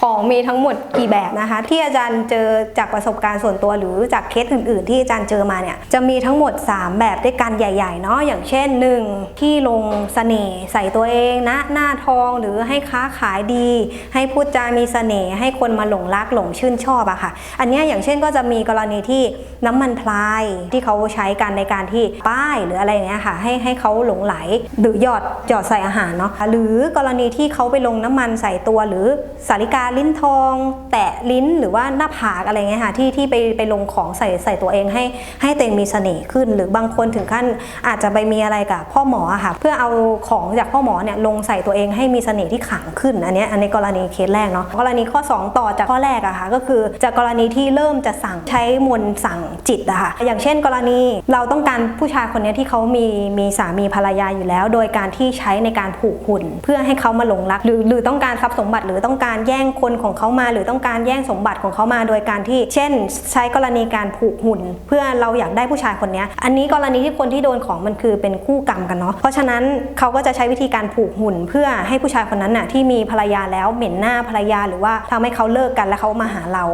ของมีทั้งหมดกี่แบบนะคะ ที่อาจารย์เจอจากประสบการณ์ส่วนตัวหรือจากเคสอื่น ๆ ที่อาจารย์เจอมาเนี่ยจะมีทั้งหมด 3 แบบด้วยกันใหญ่ๆเนาะอย่างเช่น 1. ที่ลงเสน่ห์ใส่ตัวเองนะหน้าทองหรือให้ค้าขายดี ให้พูดจามีเสน่ห์ให้คนมาหลงรักหลงชื่นชอบอะค่ะ อันเนี้ยอย่างเช่นก็จะมีกรณีที่น้ำมันพลายที่เขาใช้กันในการที่ป้ายหรืออะไรเนี้ยค่ะให้ให้เขาหลงไหลหรือหยอดหยอดใส่อาหารเนาะหรือกรณีที่เขาไปลงน้ำมันใส่ตัวหรือสาริกาลิ้นทอง แตะลิ้นหรือว่าหน้าผากอะไรเงี้ยค่ะที่ที่ไปไปลงของใส่ใส่ตัวเองให้ให้ตัวเองมีเสน่ห์ขึ้น หรือบางคนถึงขั้นอาจจะไปมีอะไรกับพ่อหมอค่ะเพื่อเอาของจากพ่อหมอเนี่ยลงใส่ตัวเองให้มีเสน่ห์ที่ขลังขึ้นอันนี้อันนี้กรณีเคสแรกเนาะกรณีข้อ 2 ต่อจากข้อแรกอะค่ะก็คือจากกรณีที่เริ่มจะสั่งใช้มนสั่งจิตอะค่ะอย่างเช่น กรณีเราต้องการผู้ชายคนนี้ที่เขามีมีสามีภรรยาอยู่แล้ว โดยการที่ใช้ในการผูกหุ่น เพื่อให้เขามาหลงรัก หรือหรือต้องการทรัพย์สมบัติหรือต้องการแย่งคนของเขามา หรือต้องการแย่งสมบัติของเขามาโดยการที่ เช่น ใช้กรณีการผูกหุ่น เพื่อเราอยากได้ผู้ชายคนนี้อันนี้กรณีที่คนที่โดนของมันคือเป็นคู่กรรมกันเนาะเพราะฉะนั้นเขาก็จะใช้วิธีการผูกหุ่น เพื่อให้ผู้ชายคนนั้นน่ะที่มีภรรยาแล้วเหม็นหน้าภรรยาหรือว่าทำให้เขาเลิกกันแล้วเขามาหาเรา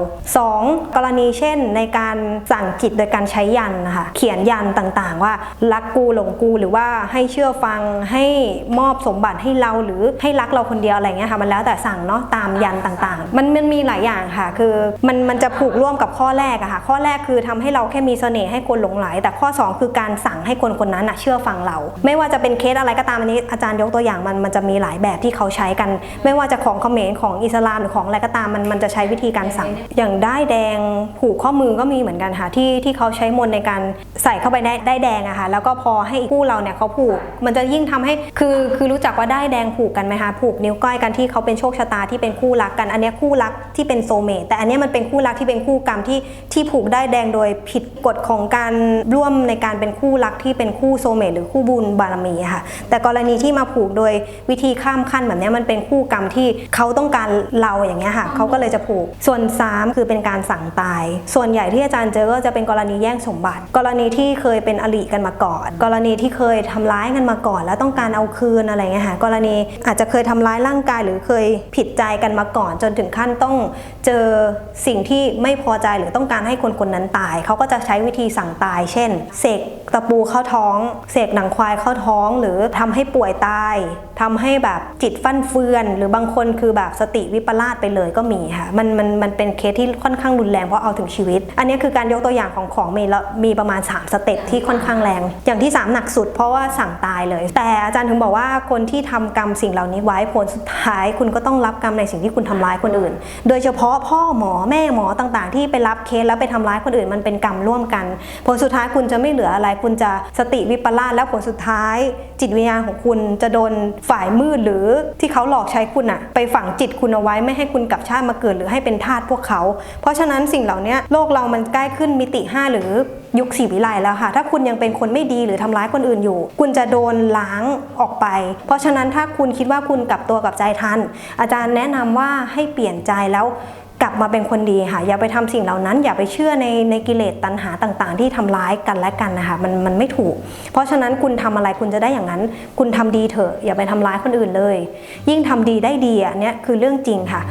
2. กรณีเช่นในการสั่งจิตโดยการใช้ยันนะคะเขียนยันต่างๆ ว่ารักกูหลงกูหรือว่าให้เชื่อฟังให้มอบสมบัติให้เราหรือให้รักเราคนเดียวอะไรเงี้ยค่ะมันแล้วแต่สั่งเนาะตามยันต่างๆ มันมันมีหลายอย่างค่ะ คือมันมันจะผูกร่วมกับข้อแรกอะค่ะ ข้อแรกคือทำให้เราแค่มีเสน่ห์ให้คนหลงไหล แต่ข้อ 2 คือการสั่งให้คนคนนั้นอะเชื่อฟังเรา ไม่ว่าจะเป็นเคสอะไรก็ตามอันนี้อาจารย์ยกตัวอย่างมันมันจะมีหลายแบบที่เขาใช้กัน ไม่ว่าจะของเขมรของอิสลามหรือของอะไรก็ตามมันมันจะใช้วิธีการสั่ง อย่างได้แดงผูกข้อมือก็มีเหมือนกันค่ะที่ที่เขาใช้มนในการใส่เข้าไปได้ได้แดงอะค่ะแล้วก็พอให้คู่เราเนี่ยเขาผูก มันจะยิ่งทำให้คือคือรู้จักว่าได้แดงผูกกันไหมคะผูกนิ้วก้อยกันที่เขาเป็นโชคชะตาที่เป็นคู่รักกันอันนี้คู่รักที่เป็นโซเมตแต่อันนี้มันเป็นคู่รักที่เป็นคู่กรรมที่ที่ผูกได้แดงโดยผิดกฎของการร่วมในการเป็นคู่รักที่เป็นคู่โซเมตหรือคู่บุญบารมีค่ะแต่กรณีที่มาผูกโดยวิธีข้ามขั้นแบบนี้มันเป็นคู่กรรมที่เขาต้องการเราอย่างเงี้ยค่ะเขาก็เลยจะผูก ส่วน 3 คือเป็นการสั่งตาย ส่วนใหญ่ที่อาจารย์เจอก็จะเป็นกรณีแย่งสมบัติ กรณีที่เคยเป็นอริกันมาก่อน กรณีที่เคยทำร้ายกันมาก่อน แล้วต้องการเอาคืนอะไรเงี้ยค่ะกรณีอาจจะเคยทำร้ายร่างกายหรือเคยผิดใจกันมาก่อนจนถึงขั้นต้องเจอสิ่งที่ไม่พอใจหรือต้องการให้คนคนนั้นตาย เขาก็จะใช้วิธีสั่งตาย เช่น เสกตะปูเข้าท้อง เสกหนังควายเข้าท้อง หรือทำให้ป่วยตายทำให้แบบจิตฟั่นเฟือน หรือบางคนคือแบบสติวิปลาสไปเลยก็มีค่ะมันมันมันเป็นเคสที่ค่อนข้างรุนแรงเพราะเอาถึงชีวิต อันนี้คือการยกตัวอย่างของของมีแล้วมีประมาณ 3 สเต็ปที่ค่อนข้างแรง อย่างที่ 3 หนักสุดเพราะว่าสั่งตายเลย แต่อาจารย์ถึงบอกว่าคนที่ทำกรรมสิ่งเหล่านี้ไว้ผลสุดท้ายคุณก็ต้องรับกรรมในสิ่งที่คุณทำร้ายคนอื่น โดยเฉพาะพ่อหมอแม่หมอต่างๆ ที่ไปรับเคสแล้วไปทำร้ายคนอื่น มันเป็นกรรมร่วมกันผลสุดท้ายคุณจะไม่เหลืออะไร คุณจะสติวิปลาสแล้วผลสุดท้าย จิตวิญญาณของคุณจะโดนฝ่ายมืดหรือที่เขาหลอกใช้คุณอะไปฝังจิตคุณเอาไว้ไม่ให้คุณกลับชาติมาเกิดหรือให้เป็นทาสพวกเขา เพราะฉะนั้นสิ่งเหล่านี้โลกเรามันใกล้ขึ้นมิติ 5 หรือยุคสีวิไลแล้วค่ะ ถ้าคุณยังเป็นคนไม่ดีหรือทำร้ายคนอื่นอยู่ คุณจะโดนล้างออกไป เพราะฉะนั้นถ้าคุณคิดว่าคุณกลับตัวกลับใจทัน อาจารย์แนะนำว่าให้เปลี่ยนใจแล้ว กลับมาเป็นคนดีค่ะ อย่าไปทำสิ่งเหล่านั้น อย่าไปเชื่อในในกิเลสตัณหาต่างๆ ที่ทำร้ายกันและกันนะคะมันมันไม่ถูก เพราะฉะนั้นคุณทำอะไรคุณจะได้อย่างนั้น คุณทำดีเถอะอย่าไปทำร้ายคนอื่นเลย ยิ่งทำดีได้ดีอะเนี้ยคือเรื่องจริงค่ะ